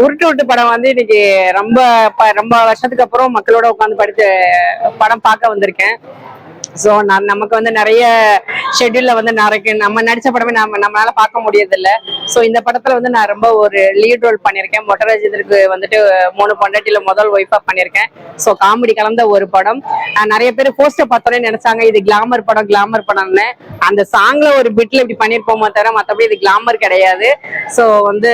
உருட்டு உருட்டு படம் வந்து இன்னைக்கு ரொம்ப ரொம்ப வருஷத்துக்கு அப்புறம் மக்களோட உட்காந்து படித்த படம் பார்க்க வந்திருக்கேன். ஸோ நான் நமக்கு வந்து நிறைய ஷெட்யூல்ல வந்து நிறைய நம்ம நடிச்ச படமே நம்ம நம்மளால பார்க்க முடியறதில்ல. ஸோ இந்த படத்துல வந்து நான் ரொம்ப ஒரு லீட் ரோல் பண்ணியிருக்கேன். மொட்டராஜேந்திரக்கு வந்துட்டு மூணு பொண்டாட்டியில முதல் ஒய்ஃபா பண்ணியிருக்கேன். ஸோ காமெடி கலந்த ஒரு படம். நிறைய பேர் போஸ்டர் பார்த்தோன்னே நினைச்சாங்க இது கிளாமர் படம் கிளாமர் படம்னு. அந்த சாங்ல ஒரு பிட்ல இப்படி பண்ணியிருப்போமோ தவிர மற்றபடி இது கிளாமர் கிடையாது. ஸோ வந்து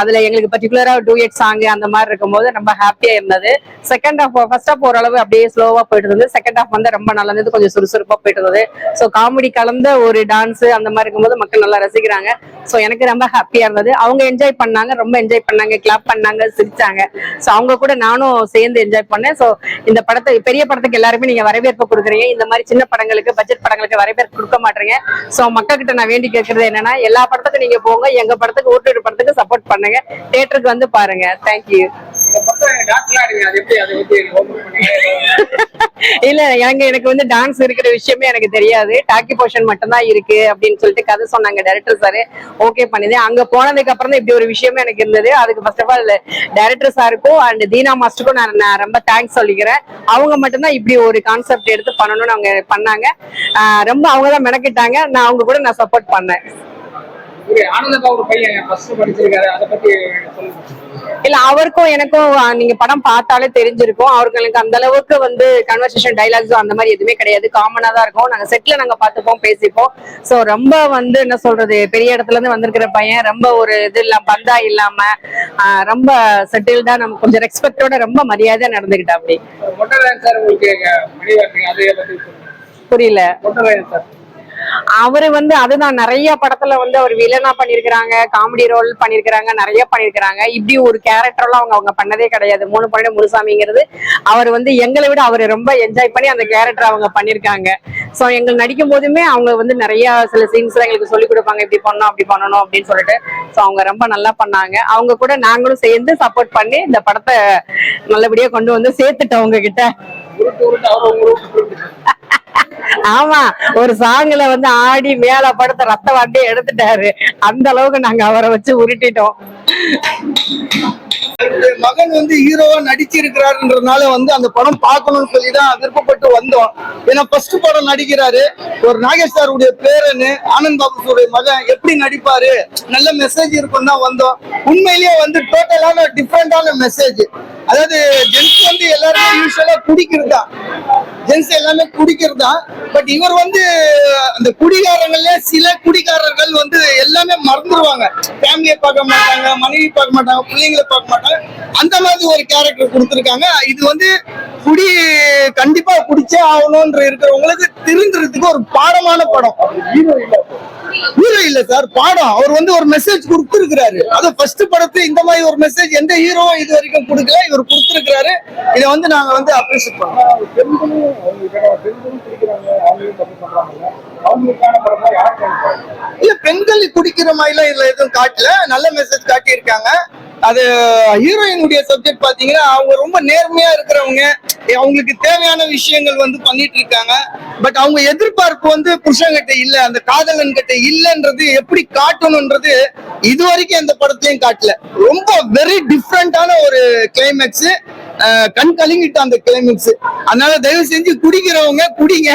அதுல எங்களுக்கு பர்டிகுலரா டூயட் சாங் அந்த மாதிரி இருக்கும்போது ரொம்ப ஹாப்பியா இருந்தது. செகண்ட் ஹாஃப் ஃபர்ஸ்ட் ஹாஃப் ஓரளவு அப்படியே ஸ்லோவா போயிட்டு இருந்தது. செகண்ட் ஹாஃப் வந்து ரொம்ப நல்லா இருந்தது கொஞ்சம் சுறுசுறுப்பா போயிட்டு இருந்தது. ஸோ காமெடி கலந்த ஒரு டான்ஸ் அந்த மாதிரி இருக்கும்போது மக்கள் நல்லா ரசிக்கிறாங்க. ஸோ எனக்கு ரொம்ப ஹாப்பியா இருந்தது. அவங்க என்ஜாய் பண்ணாங்க ரொம்ப என்ஜாய் பண்ணாங்க கிளாப் பண்ணாங்க சிரிச்சாங்க. ஸோ அவங்க கூட நானும் சேர்ந்து என்ஜாய் பண்ணேன். ஸோ இந்த படத்தை பெரிய படத்துக்கு எல்லாருமே நீங்க வரவேற்பு கொடுக்குறீங்க. இந்த மாதிரி சின்ன படங்களுக்கு பட்ஜெட் படங்களுக்கு வரவேற்பு கொடுக்க மாட்டீங்க. ஸோ மக்கள் கிட்ட நான் வேண்டி கேட்கறது என்னன்னா எல்லா படத்துக்கும் நீங்க போங்க. எங்க படத்துக்கு ஊட்டு படத்துக்கு சப்போர்ட் பண்ணுங்க. தியேட்டருக்கு வந்து பாருங்க. தேங்க்யூ இல்ல எனக்கு எனக்கு வந்து டான்ஸ் இருக்கிற விஷயமே எனக்கு தெரியாது. டாக்கி போர்ஷன் மட்டும்தான் இருக்கு அப்படின்னு சொல்லிட்டு கதை சொன்னாங்க டைரக்டர் சாரு ஓகே பண்ணிது அங்க போனதுக்கு அப்புறம் தான் இப்படி ஒரு விஷயமே எனக்கு இருந்தது. அதுக்கு ஃபர்ஸ்ட் ஆஃப் ஆல் டைரக்டர் சாருக்கும் அண்ட் தீனா மாஸ்டருக்கும் நான் நான் ரொம்ப தேங்க்ஸ் சொல்லிக்கிறேன். அவங்க மட்டும்தான் இப்படி ஒரு கான்செப்ட் எடுத்து பண்ணணும்னு அவங்க பண்ணாங்க. ரொம்ப அவங்க தான் மெனக்கிட்டாங்க. நான் அவங்க கூட நான் சப்போர்ட் பண்ணேன். இல்ல அவருக்கும் எனக்கும் நீங்க படம் பார்த்தாலே தெரிஞ்சிருக்கும். அவர்களுக்கு அந்த அளவுக்கு வந்து கன்வர்சேஷன் டைலாக்ஸோ அந்த மாதிரி எதுவுமே கிடையாது. காமனா தான் இருக்கும். நாங்க செட்ல நாங்க பார்த்துப்போம் பேசிப்போம். சோ ரொம்ப வந்து என்ன சொல்றது பெரிய இடத்துல இருந்து வந்திருக்கிற பையன். ரொம்ப ஒரு இது இல்லாம பந்தா இல்லாம ரொம்ப செட்டில்டா நம்ம கொஞ்சம் ரெஸ்பெக்டோட ரொம்ப மரியாதையா நடந்துகிட்டா அப்படி. புரியல. அவரு வந்து அதுதான் நிறைய படத்துல வந்து அவர் வில்லனா பண்ணிருக்கிறாங்க காமெடி ரோல் பண்ணிருக்கிறாங்க நிறைய பண்ணிருக்கிறாங்க இப்படி ஒரு கேரக்டர்லாம் அவங்க அவங்க பண்ணதே கிடையாது. மூணு பண்ண முனுசாமிங்கிறது அவர் வந்து எங்களை விட அவர் ரொம்ப என்ஜாய் பண்ணி அந்த கேரக்டர் அவங்க பண்ணிருக்காங்க சோ எங்க நடிக்கும் போதுமே அவங்க வந்து நிறைய சில சீன்ஸ் எங்களுக்கு சொல்லி கொடுப்பாங்க. இப்படி பண்ணணும் அப்படி பண்ணணும் அப்படின்னு சொல்லிட்டு. சோ அவங்க ரொம்ப நல்லா பண்ணாங்க. அவங்க கூட நாங்களும் சேர்ந்து சப்போர்ட் பண்ணி இந்த படத்தை நல்லபடியா கொண்டு வந்து சேர்த்துட்டோம் உங்ககிட்ட. கிட்ட ஆமா ஒரு சாங்ல வந்து ஆடி மேல படுத்த ரத்த வாட்டியே எடுத்துட்டாரு. அந்த அளவுக்கு நாங்க அவரை வச்சு உருட்டிட்டோம். மகன் வந்து ஹீரோவா நடிச்சிருக்கிறாருன்றதுனால வந்து அந்த படம் பார்க்கணும்னு சொல்லி தான் விருப்பப்பட்டு வந்தோம். ஏன்னா ஃபர்ஸ்ட் படம் நடிக்கிறாரு. ஒரு நாகேஷ் சாருடைய பேரனு ஆனந்த் பாபுடைய மகன் எப்படி நடிப்பாரு? நல்ல மெசேஜ் இருக்கும் தான் வந்தோம். உண்மையிலேயே வந்து டோட்டலான டிஃப்ரெண்டான மெசேஜ் அதாவது ஜென்ஸ் வந்து எல்லாருமே யூஸ்வலா குடிக்கிறதா. ஜென்ஸ் எல்லாமே குடிக்கிறது? தான் பட் இவர் வந்து அந்த குடிகாரங்கள்ல சில குடிகாரர்கள் வந்து எல்லாமே மறந்துடுவாங்க ஃபேமிலியை பார்க்க மாட்டாங்க மனைவி பார்க்க மாட்டாங்க பிள்ளைங்களை பார்க்க மாட்டாங்க. அந்த மாதிரி ஒரு கேரக்டர் கொடுத்துருக்காங்க. இது வந்து குடி கண்டிப்பா குடிச்சே ஆகணும்ன்ற இருக்கிறவங்களுக்கு திருந்துறதுக்கு ஒரு பாடமான படம். ஹீரோ இல்ல. சார் பாடம். அவர் வந்து ஒரு மெசேஜ் கொடுத்துருக்கிறாரு. அது ஃபர்ஸ்ட் படத்து இந்த மாதிரி ஒரு மெசேஜ் எந்த ஹீரோவும் இது வரைக்கும் கொடுக்கல. இவர் கொடுத்துருக்கிறாரு. இதை வந்து நாங்க வந்து அப்ரிஷியேட் பண்றோம். இல்ல பெண்கள் குடிக்கிற மாதிரிலாம் இதுல எதுவும் காட்டல. நல்ல மெசேஜ் காட்டியிருக்காங்க. அது ஹீரோயினுடைய சப்ஜெக்ட் பாத்தீங்கன்னா அவங்க ரொம்ப நேர்மையா இருக்கிறவங்க. அவங்களுக்கு தேவையான விஷயங்கள் வந்து பண்ணிட்டு இருக்காங்க. பட் அவங்க எதிர்பார்ப்பு வந்து புருஷன்கிட்ட இல்ல அந்த காதலன் கிட்ட இல்லைன்றது எப்படி காட்டணும்ன்றது இது வரைக்கும் எந்த படத்தையும் காட்டல. ரொம்ப வெரி டிஃப்ரெண்டான ஒரு கிளைமேக்ஸ் கண் கலங்கிட்டு அந்த கிளைமேக்ஸ் அதனால தயவு செஞ்சு குடிக்கிறவங்க குடிங்க.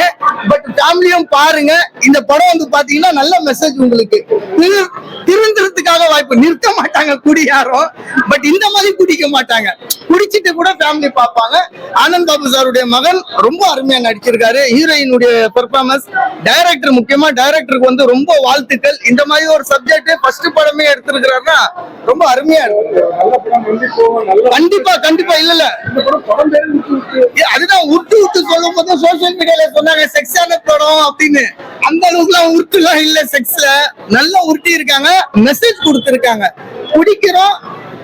பட் ஃபேமிலியும் பாருங்க. இந்த படம் வந்து பாத்தீங்கன்னா நல்ல மெசேஜ் உங்களுக்கு. திரு- திருந்துறதுக்காக வாய்ப்பு. நிறுத்த மாட்டாங்க குடி யாரும். பட் இந்த மாதிரி குடிக்க மாட்டாங்க. குடிச்சிட்டு கூட ஃபேமிலி பார்ப்பாங்க. ஆனந்த் பாபு சாருடைய மகன் ரொம்ப அருமையா நடிச்சிருக்காரு. ஹீரோயினுடைய பெர்ஃபார்மன்ஸ் டைரக்டர் முக்கியமா டைரக்டருக்கு வந்து ரொம்ப வாழ்த்துக்கள். இந்த மாதிரி ஒரு சப்ஜெக்ட் ஃபர்ஸ்ட் படமே எடுத்திருக்கிறாருன்னா ரொம்ப அருமையா இருக்கு. கண்டிப்பா கண்டிப்பா. இல்ல இல்ல. அதுதான் உருட்டு உருட்டு சொல்லும் போது சோசியல் மீடியால சொன்னாங்க செக்ஸான படம் அப்படின்னு. அந்த அளவுக்குலாம் உருட்டுலாம் இல்ல செக்ஸ்ல நல்லா உருட்டி இருக்காங்க மெசேஜ் கொடுத்துருக்காங்க. குடிக்கிறோம்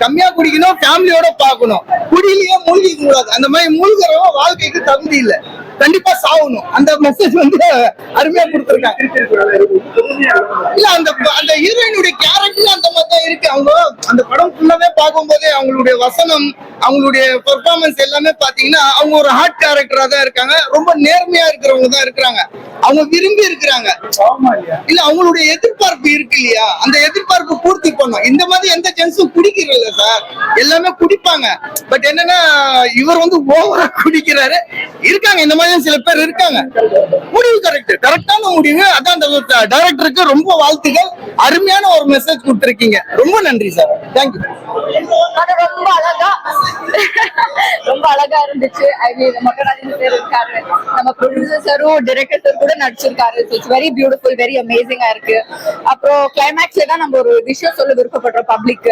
கம்மியா குடிக்கணும் ஃபேமிலியோட பார்க்கணும். குடியிலேயே மூழ்கிக்க கூடாது. அந்த மாதிரி மூழ்கிறவங்க வாழ்க்கைக்கு தகுதி இல்ல. கண்டிப்பா சாகணும். அந்த மெசேஜ் வந்து அருமையா கொடுத்துருக்காங்க. இல்ல அந்த அந்த ஹீரோயினுடைய கேரக்டர் அந்த மாதிரி தான் இருக்கு. அவங்க அந்த படம் ஃபுல்லாவே பார்க்கும்போதே அவங்களுடைய வசனம் அவங்களுடைய பெர்ஃபார்மன்ஸ் எல்லாமே பாத்தீங்கன்னா அவங்க ஒரு ஹார்ட் கேரக்டரா தான் இருக்காங்க. ரொம்ப நேர்மையா இருக்கிறவங்க தான் இருக்கிறாங்க. அவங்க விரும்பி இருக்கிறாங்க. இல்ல அவங்களுடைய எதிர்பார்ப்பு இருக்கு இல்லையா? அந்த எதிர்பார்ப்பு பூர்த்தி பண்ணும். இந்த மாதிரி எந்த ஜென்ஸும் குடிக்கிறதில்ல சார். எல்லாமே குடிப்பாங்க. பட் என்னன்னா இவர் வந்து ஓவரா குடிக்கிறாரு. இருக்காங்க. இந்த மாதிரி சில பேர் இருக்காங்க. முடிவு கரெக்ட் கரெக்டான முடிவு. அதான் அந்த டைரக்டருக்கு ரொம்ப வாழ்த்துக்கள் அருமையான ஒரு மெசேஜ் கொடுத்துருக்கீங்க. ரொம்ப நன்றி சார். தேங்க்யூ அது ரொம்ப அழகா ரொம்ப அழகா இருந்துச்சு. ஐ மீன் மொட்டராஜன் பேர் இருக்காரு. நம்ம ப்ரொடியூசரும் டிரெக்டர் கூட நடிச்சிருக்காரு. இட்ஸ் வெரி பியூட்டிஃபுல் வெரி அமேசிங்கா இருக்கு. அப்புறம் கிளைமேக்ஸ்ல தான் நம்ம ஒரு விஷயம் சொல்ல விருப்பப்படுறோம் பப்ளிக்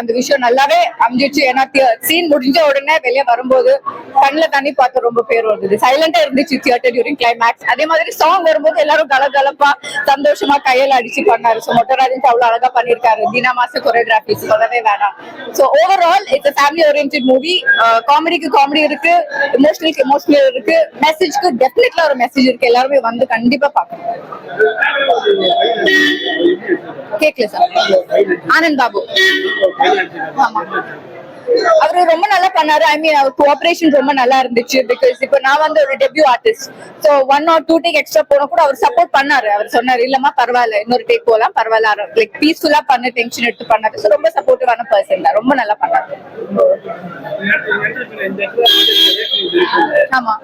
அந்த விஷயம் நல்லாவே அமைஞ்சிச்சு. ஏன்னா சீன் முடிஞ்ச உடனே வெளியே வரும்போது கண்ணில் தண்ணி பார்த்து ரொம்ப பேர் வந்தது. சைலண்டா இருந்துச்சு தியேட்டர் டியூரிங் கிளைமேக்ஸ் அதே மாதிரி சாங் வரும்போது எல்லாரும் கலகலப்பா சந்தோஷமா கையில அடிச்சு பண்ணாரு. ஸோ மொட்டராஜன் அவ்வளவு அழகா பண்ணிருக்காரு தினமாச மாச கொரியோகிராஃபி சொல்லவே வேணாம். So overall it's family orient movie காமெடிக்கு comedy இருக்கு இமோஷனலுக்கு இமோஷனல் இருக்கு. மெசேஜ்க்கு டெஃபினெட்லா ஒரு மெசேஜ் இருக்கு. எல்லாருமே வந்து கண்டிப்பா பார்க்கணும். கேட்கல சார். ஆனந்த் பாபு. ஆமா. அவரு ரொம்ப நல்லா பண்ணாரு. ஐ மீன் அவர் கோஆபரேஷன் ரொம்ப நல்லா இருந்துச்சு. பிகாஸ் இப்போ நான் வந்து ஒரு debut artist so one or two take extra போன கூட அவர் சப்போர்ட் பண்ணாரு. அவர் சொன்னாரு இல்லம்மா பரவாயில்ல. இன்னொரு டேக் போலாம். பரவாயில்ல. லைக் பீஸ்ஃபுல்லா பண்ணு டென்ஷன் எடுத்து பண்ணாரு. So ரொம்ப சப்போர்ட்டிவான பர்சன் தான். ரொம்ப நல்லா பண்ணாரு. ஆமா.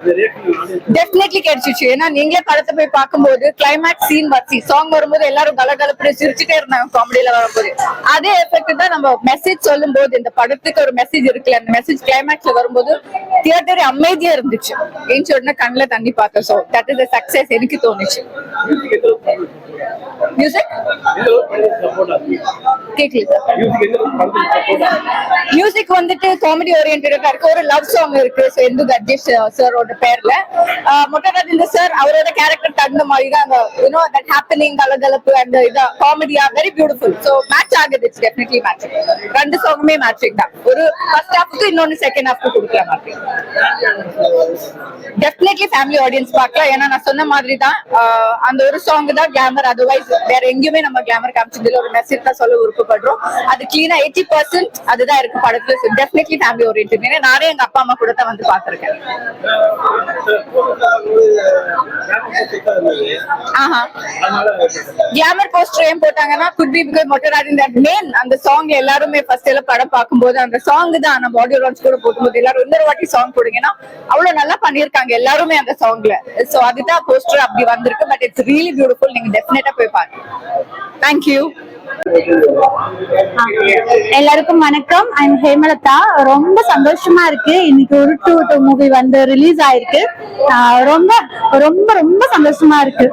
டெஃபினெட்லி கிடைச்சிச்சு. ஏன்னா நீங்களே படத்தை போய் பார்க்கும்போது கிளைமேக்ஸ் சீன் வச்சு சாங் வரும்போது எல்லாரும் கல கலப்புன்னு சிரிச்சுட்டே இருந்தாங்க காமெடியில வரும்போது. அதே எஃபெக்ட் தான் நம்ம மெசேஜ் சொல்லும் போது இந்த படத்துக்கு ஒரு மெசேஜ் இருக்குல்ல அந்த மெசேஜ் கிளைமேக்ஸ்ல வரும்போது தியேட்டர் அமைதியா இருந்துச்சு. ஏஞ்சி சொன்னா கண்ணுல தண்ணி பார்த்தோம். சோ தட் இஸ் சக்சஸ் எனக்கு தோணுச்சு. மியூசிக் கேட்கல மியூசிக் வந்துட்டு காமெடி ஓரியன்டா இருக்கு. ஒரு லவ் சாங் இருக்கு. ஸோ எந்து கஜேஷ் சாரோட பேர்ல. இந்த சார் அவரோட கேரக்டர் தகுந்த மாதிரி தான் அந்த யூனோ தட் ஹாப்பனிங் கலகலப்பு அந்த இதா காமெடியா வெரி பியூட்டிஃபுல் ஸோ மேட்ச் ஆகுது. இட்ஸ் டெஃபினெட்லி மேட்ச் ரெண்டு சாங்குமே மேட்சிங் தான். ஒரு ஃபர்ஸ்ட் ஹாஃப்க்கு இன்னொன்னு செகண்ட் ஹாஃப்க்கு கொடுக்கல மாதிரி. டெஃபினெட்லி ஃபேமிலி ஆடியன்ஸ் பார்க்கலாம். ஏன்னா நான் சொன்ன மாதிரி தான் அந்த ஒரு சாங் தான் கிளாமர் அதர்வைஸ் வேற எங்கேயுமே நம்ம கிளாமர் காமிச்சதுல ஒரு மெசேஜ் தான் சொல்ல விருப்பப்படுறோம். அது கிளீனா எயிட்டி பர்சன்ட் அதுதான் இருக்கு படத்துல. டெஃபினெட்லி ஃபேமிலி ஓரியன்ட் நானே எங்க அப்பா அம்மா கூட தான் வந்து பாத்திருக்கேன் ஆஹா. கிளாமர் போஸ்டர் ஏன் போட்டாங்கன்னா good be because Mottarajan that main அந்த சாங் எல்லாருமே ஃபர்ஸ்ட் எல்லாம் படம் பார்க்கும்போது அந்த சாங் தான் நம்ம ஆடியோ லான்ச் கூட போட்டும்போது எல்லாரும் இன்னொரு வாட்டி சாங் போடுங்கன்னா அவ்வளவு நல்லா பண்ணிருக்காங்க எல்லாருமே அந்த சாங்ல சோ அதுதான் போஸ்டர் அப்படி வந்திருக்கு பட் இட்ஸ் ரியலி பியூட்டிஃபுல் நீங்க டெஃபினட்டா போய் பாருங்க. தேங்க்யூ எல்லாருக்கும் வணக்கம். ஐம் ஹேமலதா. ரொம்ப சந்தோஷமா இருக்கு. இன்னைக்கு ஒரு டூ டூ மூவி வந்து ரிலீஸ் ஆயிருக்கு. ஆஹ் ரொம்ப ரொம்ப ரொம்ப சந்தோஷமா இருக்கு.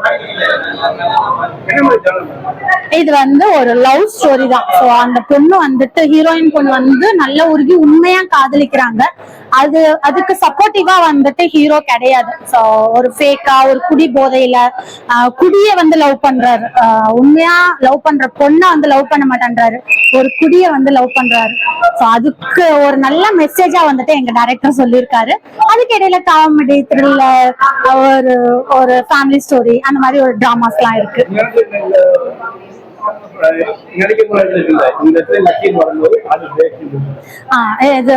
இது வந்து ஒரு லவ் ஸ்டோரி தான். ஸோ அந்த பொண்ணு வந்துட்டு ஹீரோயின் பொண்ணு வந்து நல்ல உருகி உண்மையா காதலிக்கிறாங்க. அது அதுக்கு சப்போர்ட்டிவா வந்துட்டு ஹீரோ கிடையாது. ஸோ ஒரு ஃபேக்கா ஒரு குடி போதையில குடியை குடிய வந்து லவ் பண்றாரு. ஆஹ் உண்மையா லவ் பண்ற பொண்ணு வந்து லவ் பண்ண மாட்டேன்றாரு. ஒரு குடிய வந்து லவ் பண்றாரு. ஸோ அதுக்கு ஒரு நல்ல மெசேஜா வந்துட்டு எங்க டைரக்டர் சொல்லியிருக்காரு. அதுக்கு இடையில காமெடி த்ரில்லர் ஒரு ஒரு ஃபேமிலி ஸ்டோரி அந்த மாதிரி ஒரு டிராமாஸ்லாம் இருக்கு. இது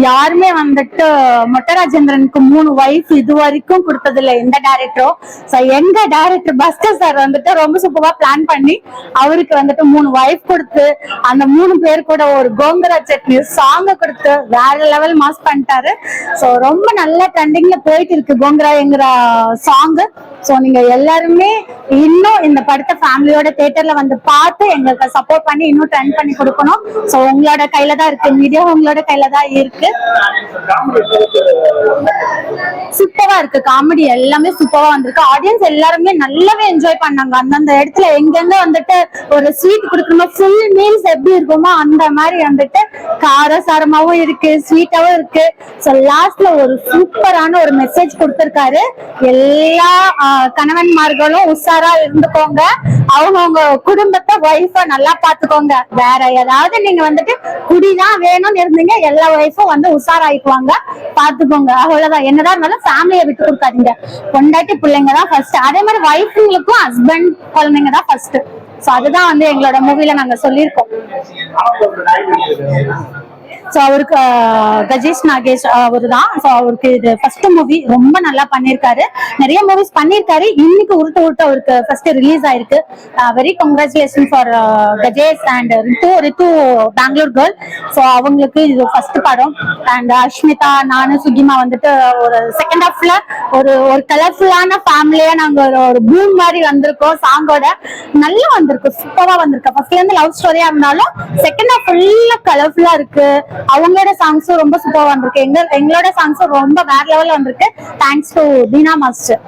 யாருமே வந்துட்டு மொட்டராஜேந்திரனுக்கு மூணு வைஃப் இது வரைக்கும் கொடுத்தது இல்ல எந்த டேரக்டரும் சோ எங்க டைரக்டர் பஸ்கர் சார் வந்துட்டு ரொம்ப சூப்பரா பிளான் பண்ணி அவருக்கு வந்துட்டு மூணு வைஃப் கொடுத்து அந்த மூணு பேர் கூட ஒரு கோங்கரா சட்னி சாங்க கொடுத்து வேற லெவல் மாஸ் பண்ணிட்டாரு. சோ ரொம்ப நல்ல ட்ரெண்டிங்ல போயிட்டு இருக்கு கோங்கராங்கிற சாங் சோ நீங்க எல்லாருமே இன்னும் இந்த படத்தை ஃபேமிலியோட தியேட்டர்ல வந்து பார்த்து எங்களுக்கு சப்போர்ட் பண்ணி இன்னும் ட்ரெண்ட் பண்ணி கொடுக்கணும். சோ உங்களோட கையில தான் இருக்கு மீடியா உங்களோட கையில தான் இருக்கு. சூப்பரா இருக்கு. காமெடி எல்லாமே சூப்பரா வந்திருக்கு. ஆடியன்ஸ் எல்லாருமே நல்லாவே என்ஜாய் பண்ணாங்க. அந்தந்த இடத்துல எங்கெங்க வந்துட்டு ஒரு ஸ்வீட் கொடுக்கணுமோ ஃபுல் மீல்ஸ் எப்படி இருக்குமோ அந்த மாதிரி வந்துட்டு காரசாரமாவும் இருக்கு ஸ்வீட்டாவும் இருக்கு. ஸோ லாஸ்ட்ல ஒரு சூப்பரான ஒரு மெசேஜ் கொடுத்திருக்காரு. எல்லா கணவன்மார்களும் உஷாரா இருந்துக்கோங்க. அவங்கவுங்க குடும்பத்தை ஒய்ஃப நல்லா பாத்துக்கோங்க வேற ஏதாவது நீங்க வந்துட்டு குடிதான் வேணும்னு இருந்தீங்க எல்லா ஒய்ஃபும் வந்து உஷாராயிக்குவாங்க. பாத்துக்கோங்க அவ்வளவுதான். என்னதான் இருந்தாலும் ஃபேமிலியை விட்டு கொடுக்காதீங்க. பொண்டாட்டி பிள்ளைங்க தான் ஃபர்ஸ்ட் அதே மாதிரி ஒய்ஃபுங்களுக்கும் ஹஸ்பண்ட் குழந்தைங்க தான் ஃபர்ஸ்ட் சோ அதுதான் வந்து எங்களோட மூவில நாங்க சொல்லியிருக்கோம். ஸோ அவருக்கு கஜேஷ் நாகேஷ் அவரு தான் ஸோ அவருக்கு இது ஃபர்ஸ்ட் மூவி ரொம்ப நல்லா பண்ணியிருக்காரு நிறைய மூவிஸ் பண்ணியிருக்காரு இன்னைக்கு உருட்டு உருட்டு அவருக்கு ஃபர்ஸ்ட் ரிலீஸ் ஆயிருக்கு. Very congratulation for Gajesh and Rithu Rithu Bangalore girl so அவங்களுக்கு இது ஃபர்ஸ்ட் படம். அண்ட் அஷ்மிதா நானு சுகிமா வந்துட்டு ஒரு செகண்ட் ஹாஃப்ல ஒரு ஒரு கலர்ஃபுல்லான ஃபேமிலியா நாங்க ஒரு ஒரு பூம் மாதிரி வந்திருக்கோம் சாங்கோட நல்லா வந்திருக்கு. சூப்பரா வந்திருக்கு. ஃபர்ஸ்ட்ல இருந்து லவ் ஸ்டோரியா இருந்தாலும் செகண்ட் ஹாஃப் ஃபுல்லா கலர்ஃபுல்லா இருக்கு. அவங்களோட சாங்ஸும் ரொம்ப சூப்பராக வந்திருக்கு. எங்க எங்களோட சாங்ஸும் ரொம்ப வேற லெவல்ல வந்திருக்கு. Thanks to Dhina master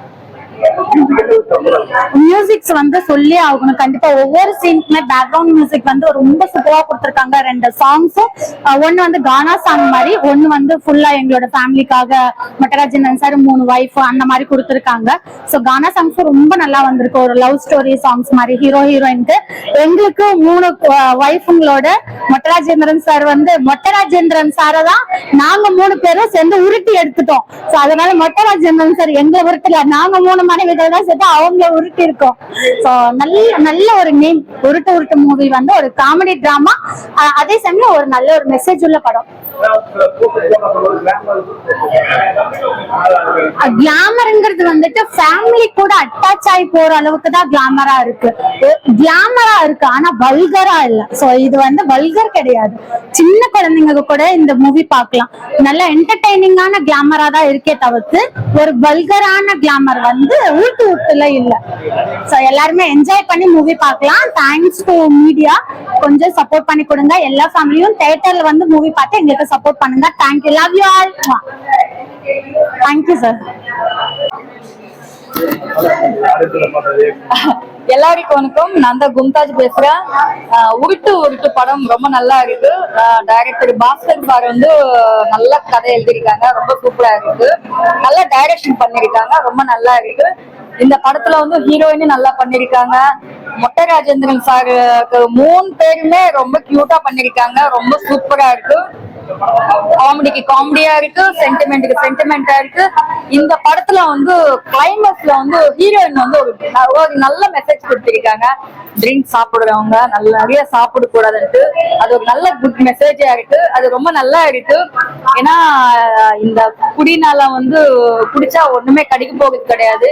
musics வந்து சொல்லி ஆகணும். கண்டிப்பா ஒவ்வொரு சீனுக்குமே பேக்ரவுண்ட் மியூசிக் வந்து ரொம்ப சூப்பரா கொடுத்துருக்காங்க. ரெண்டு சாங்ஸும் ஒன்னு வந்து கானா சாங் மாதிரி ஒன்னு வந்து ஃபுல்லா எங்களோட ஃபேமிலிக்காக மட்டராஜன் சார் மூணு ஒய்ஃப் அந்த மாதிரி கொடுத்துருக்காங்க. சோ கானா சாங்ஸும் ரொம்ப நல்லா வந்திருக்கு. ஒரு லவ் ஸ்டோரி சாங்ஸ் மாதிரி ஹீரோ ஹீரோயின்ட்டு எங்களுக்கு மூணு ஒய்ஃபுங்களோட மொட்டராஜேந்திரன் சார் வந்து மொட்டராஜேந்திரன் சாரை தான் நாங்க மூணு பேரும் சேர்ந்து உருட்டி எடுத்துட்டோம். சோ அதனால மொட்டராஜேந்திரன் சார் எங்களை உருட்டல நாங்க மூணு மனைவிகள் தான் சேர்த்து அவங்கள உருட்டி இருக்கும். நல்ல நல்ல ஒரு நேம் உருட்டு உருட்டு மூவி வந்து ஒரு காமெடி டிராமா அதே சமயம் ஒரு நல்ல ஒரு மெசேஜ் உள்ள படம். கிளாமர்ங்கிறது வந்துட்டு ஃபேமிலி கூட அட்டாச் ஆகி போற அளவுக்கு தான் கிளாமரா இருக்கு. கிளாமரா இருக்கு ஆனா வல்கரா இல்ல. சோ இது வந்து வல்கர் கிடையாது. சின்ன குழந்தைங்க கூட இந்த மூவி பார்க்கலாம். நல்ல என்டர்டைனிங்கான கிளாமரா தான் இருக்கே தவிர்த்து ஒரு வல்கரான கிளாமர் வந்து ஊட்டு ஊட்டுல இல்ல. சோ எல்லாருமே என்ஜாய் பண்ணி மூவி பார்க்கலாம். தேங்க்ஸ் டு மீடியா கொஞ்சம் சப்போர்ட் பண்ணி கொடுங்க. எல்லா ஃபேமிலியும் தியேட்டர்ல வந்து மூவி பார்த்து எங்களுக்கு சப்போர்ட் பண்ணுங்க. Thank you love you all thank you sir எல்லாருக்கும் வணக்கம் நான் தான் கும்தாஜ் பேசுறேன் உருட்டு உருட்டு படம் ரொம்ப நல்லா இருக்கு. டைரக்டர் பாஸ்கர் சார் வந்து நல்ல கதை எழுதியிருக்காங்க ரொம்ப சூப்பரா இருக்கு. நல்ல டைரக்ஷன் பண்ணிருக்காங்க ரொம்ப நல்லா இருக்கு. இந்த படத்துல வந்து ஹீரோயினும் நல்லா பண்ணிருக்காங்க மொட்டை ராஜேந்திரன் சாருக்கு மூணு பேருமே ரொம்ப கியூட்டா பண்ணிருக்காங்க ரொம்ப சூப்பரா இருக்கு. காமெடிக்கு காமெடியா இருக்கு சென்டிமெண்ட்டுக்கு சென்டிமெண்டா இருக்கு. இந்த படத்துல வந்து கிளைமேக்ஸ்ல வந்து ஹீரோயின் வந்து ஒரு ஒரு நல்ல மெசேஜ் கொடுத்திருக்காங்க. ட்ரிங்க் சாப்பிடுறவங்க நிறைய சாப்பிட கூடாதுன்ட்டு அது ஒரு நல்ல குட் மெசேஜா இருக்கு. அது ரொம்ப நல்லா இருக்கு. ஏன்னா இந்த குடினால வந்து குடிச்சா ஒண்ணுமே கடிக்க போகிறது கிடையாது.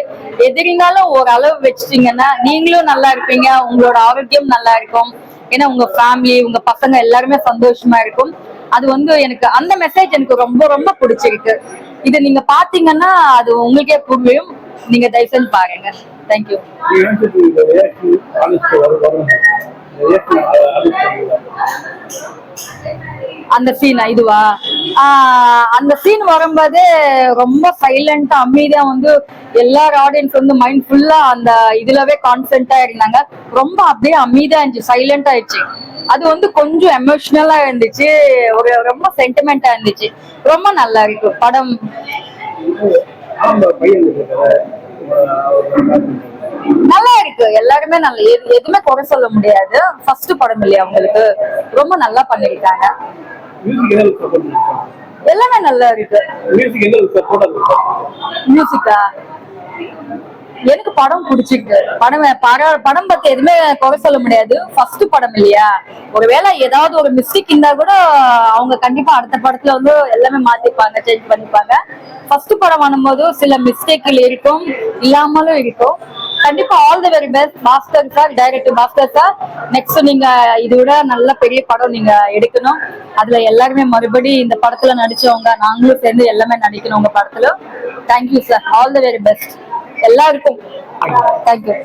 எதிரினாலும் ஓரளவு ஒரு அளவு வச்சுட்டீங்கன்னா நீங்களும் நல்லா இருப்பீங்க. உங்களோட ஆரோக்கியம் நல்லா இருக்கும். ஏன்னா உங்க ஃபேமிலி உங்க பசங்க எல்லாருமே சந்தோஷமா இருக்கும். அது வந்து எனக்கு அந்த மெசேஜ் எனக்கு ரொம்ப ரொம்ப பிடிச்சிருக்கு. இது நீங்க பாத்தீங்கன்னா அது உங்களுக்கே புரியும். நீங்க தயவு செஞ்சு பாருங்க. தேங்க்யூ அந்த சீன் இதுவா? ஆஹ் அந்த சீன் வரும்போது ரொம்ப சைலண்டா அமைதியா வந்து எல்லார் ஆடியன்ஸ் வந்து மைண்ட் ஃபுல்லா அந்த இதுலவே கான்சென்டா இருந்தாங்க. ரொம்ப அப்படியே அமைதியா இருந்துச்சு சைலண்டா ஆயிடுச்சு அது வந்து கொஞ்சம் எமோஷனலா இருந்துச்சு. ஒரு ரொம்ப சென்டிமெண்டா இருந்துச்சு. ரொம்ப நல்லா இருக்கு படம். நல்லா இருக்கு. எல்லாருமே நல்ல எது- எதுவுமே குறை சொல்ல முடியாது. ஃபர்ஸ்ட் படம் இல்லையா அவங்களுக்கு ரொம்ப நல்லா பண்ணிருக்காங்க எல்லாமே நல்லா இருக்கு. மியூசிக்கா எனக்கு படம் பிடிச்சிருக்கு. படம் படம் படம் பத்தி எதுவுமே குறை சொல்ல முடியாது. ஃபர்ஸ்ட் படம் இல்லையா? ஒருவேளை ஏதாவது ஒரு மிஸ்டேக் இருந்தா கூட அவங்க கண்டிப்பா அடுத்த படத்துல வந்து எல்லாமே மாத்திப்பாங்க சேஞ்ச் பண்ணிப்பாங்க. ஃபர்ஸ்ட் படம் பண்ணும்போது சில மிஸ்டேக்கள் இருக்கும் இல்லாமலும் இருக்கும். கண்டிப்பா all the very best Bhaskar sir director Bhaskar sir next நீங்க இதோட நல்ல பெரிய படம் நீங்க எடுக்கணும். அதுல எல்லாருமே மறுபடி இந்த படத்துல நடிச்சவங்க நாங்களும் சேர்ந்து எல்லாமே நடிக்கணும் உங்க படத்துல. Thank you sir all the very best எல்லாருக்கும். Thank you